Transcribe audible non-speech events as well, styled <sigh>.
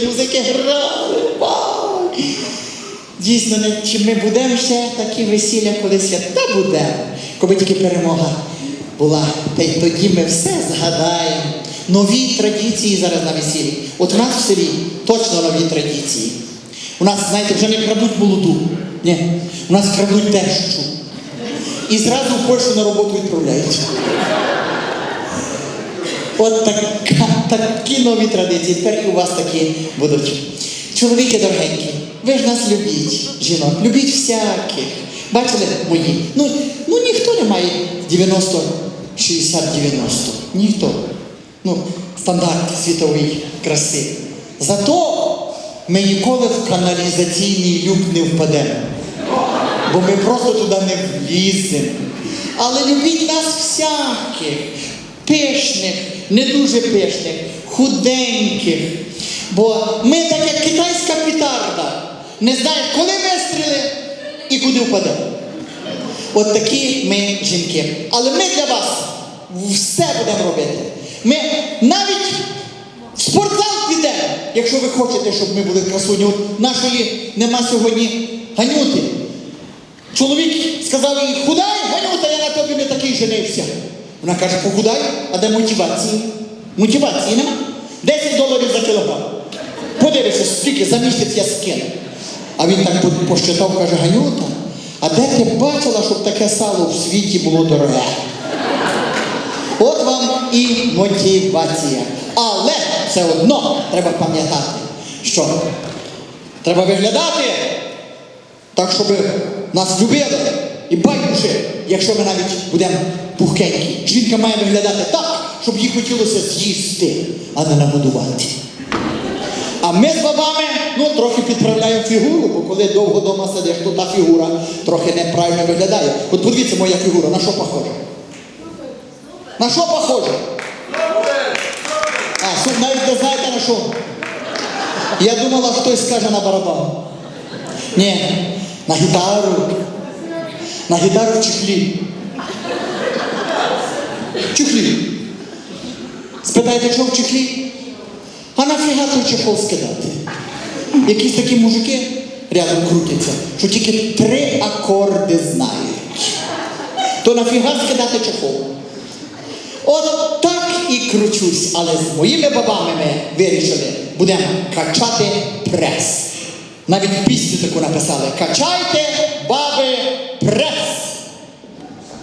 музики грали. Вау! Дійсно, чи ми будемо ще такі весілля колись? Та будемо. Коли тільки перемога була, та й тоді ми все згадаємо. Нові традиції зараз на весіллі. От у нас в селі точно нові традиції. У нас, знаєте, вже не крадуть молоду. Ні. У нас крадуть тещу. І зразу в Польщу на роботу відправляють. От така, <laughs> такі нові традиції. Тепер і у вас такі будуть. Чоловіки дорогенькі, ви ж нас любіть, жінок, любіть всяких. Бачили мої? Ну, ну ніхто не має 90, 60, 90. Ніхто. Ну, стандарт світової краси. Зато ми ніколи в каналізаційний люк не впадемо. Бо ми просто туди не вліземо. Але любіть нас всяких, пишних, не дуже пишних, худеньких. Бо ми так як китайська петарда, не знаєш, коли вистріли і куди впаде. От такі ми жінки. Але ми для вас все будемо робити. Ми навіть в спортзал підемо, якщо ви хочете, щоб ми були красуні. Нашої нема сьогодні ганюти. Чоловік сказав їй, худай, Ганюта, я на тобі не такий женився. Вона каже, похудай, а де мотивації? Мотивації нема. 10 доларів за кілограм. Подивися, скільки за місяць я скину. А він так по- посчитав, каже, Ганюта, а де ти бачила, щоб таке сало в світі було дороге? От вам і мотивація. Але все одно треба пам'ятати, що треба виглядати так, щоб нас любили і байдуже, якщо ми навіть будемо пухкенькі. Жінка має виглядати так, щоб їй хотілося з'їсти, а не нагодувати. А ми з бабами ну, трохи підправляємо фігуру, бо коли довго вдома сидиш, то та фігура трохи неправильно виглядає. От подивіться моя фігура, на що похожа? На що похожа? А, суп навіть не знаєте на що? Я думала, хтось скаже на барабан. Ні, на гітару. На гітару в чехлі. В чехлі. Спитаєте, що в чехлі? А нафіга той чехол скидати? Якісь такі мужики рядом крутяться, що тільки три акорди знають. То нафіга скидати чехол? От так і кручусь, але з моїми бабами ми вирішили, будемо качати прес. Навіть пісню таку написали: Качайте, баби, прес!